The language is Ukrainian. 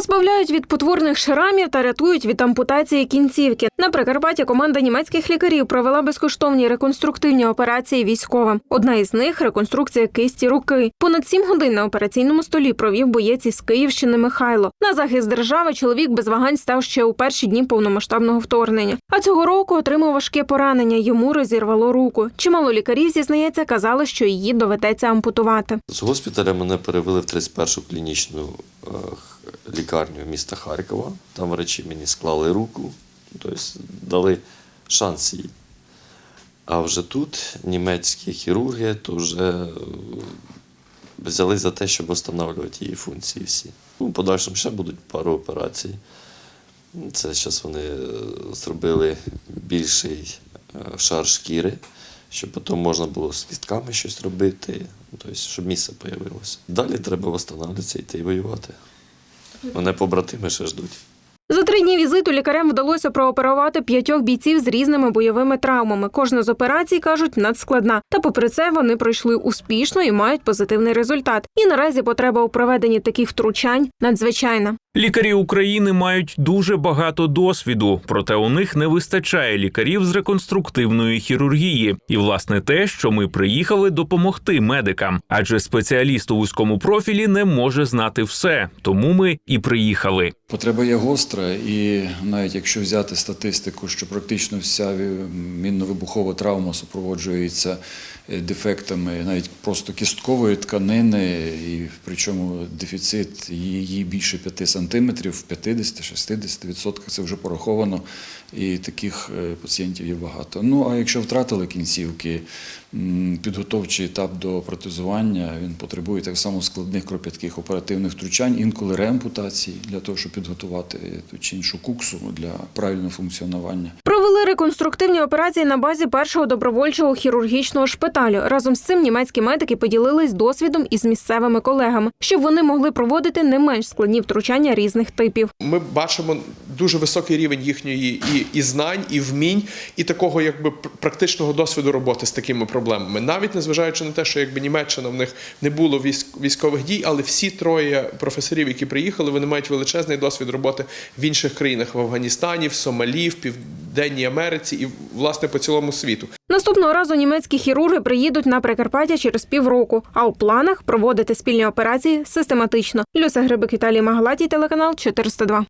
Позбавляють від потворних шрамів та рятують від ампутації кінцівки. На Прикарпатті команда німецьких лікарів провела безкоштовні реконструктивні операції військовим. Одна із них реконструкція кисті руки. Понад сім годин на операційному столі провів боєць із Київщини Михайло. На захист держави чоловік без вагань став ще у перші дні повномасштабного вторгнення. А цього року отримав важке поранення. Йому розірвало руку. Чимало лікарів зізнається, казали, що її доведеться ампутувати. З госпіталя мене перевели в 31-шу клінічну е, лікарню міста Харкова. Там врачі мені склали руку, тобто дали шанс їй. А вже тут німецькі хірурги то вже е, взяли за те, щоб встановлювати її функції всі. Ну, подальшому ще будуть пару операцій. Це зараз вони е, зробили більший е, шар шкіри, щоб потім можна було з кістками щось робити, тобто, щоб місце з'явилося. Далі треба встановлюватися йти воювати. Мене побратими ще ждуть. За три дні візиту лікарям вдалося прооперувати п'ятьох бійців з різними бойовими травмами. Кожна з операцій кажуть надскладна. Та попри це вони пройшли успішно і мають позитивний результат. І наразі потреба у проведенні таких втручань надзвичайна. Лікарі України мають дуже багато досвіду, проте у них не вистачає лікарів з реконструктивної хірургії. І власне те, що ми приїхали допомогти медикам, адже спеціаліст у вузькому профілі не може знати все, тому ми і приїхали. Потреба є гостра, і навіть якщо взяти статистику, що практично вся ві- мінно-вибухова травма супроводжується е, дефектами навіть просто кісткової тканини, і причому дефіцит її більше 5 сантиметрів, в 50-60% це вже пораховано, і таких е, пацієнтів є багато. Ну а якщо втратили кінцівки, підготовчий етап до протезування він потребує так само складних кропітких оперативних втручань, інколи реампутації для того, щоб підготувати ту чи іншу куксу для правильного функціонування. Провели реконструктивні операції на базі першого добровольчого хірургічного шпиталю. Разом з цим німецькі медики поділились досвідом із місцевими колегами, щоб вони могли проводити не менш складні втручання різних типів. Ми бачимо дуже високий рівень їхньої і, і знань, і вмінь, і такого якби практичного досвіду роботи з такими проблемами. Навіть незважаючи на те, що якби Німеччина в них не було військ, військових дій, але всі троє професорів, які приїхали, вони мають величезний досвід роботи в інших країнах в Афганістані, в Сомалі, в Південній Америці і власне по цілому світу. Наступного разу німецькі хірурги приїдуть на Прикарпаття через півроку, а у планах проводити спільні операції систематично. Люся Грибик, Віталій Магалатій, телеканал 402.